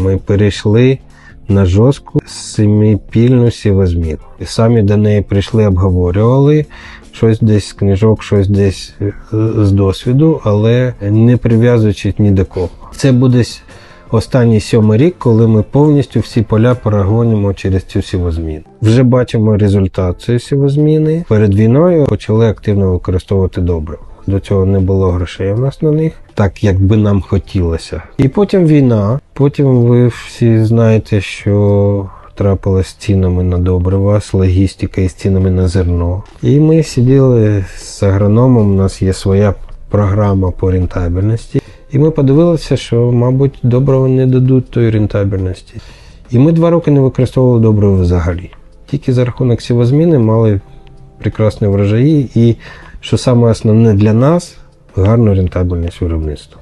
ми перейшли на жорстку семипільну сівозміну. І самі до неї прийшли, обговорювали щось десь з книжок, щось десь е, з досвіду, але не прив'язуючись ні до кого. Це буде останній сьомий рік, коли ми повністю всі поля перегонимо через цю сівозміну. Вже бачимо результат цієї сівозміни. Перед війною почали активно використовувати добрива. До цього не було грошей у нас на них, так як би нам хотілося. І потім війна. Потім ви всі знаєте, що трапилось з цінами на добрива, з логістикою, з цінами на зерно. І ми сиділи з агрономом, у нас є своя програма по рентабельності. І ми подивилися, що, мабуть, добрива не дадуть тої рентабельності. І ми два роки не використовували добрива взагалі. Тільки за рахунок сівозміни мали прекрасні врожаї і, що саме основне для нас, гарну рентабельність виробництва.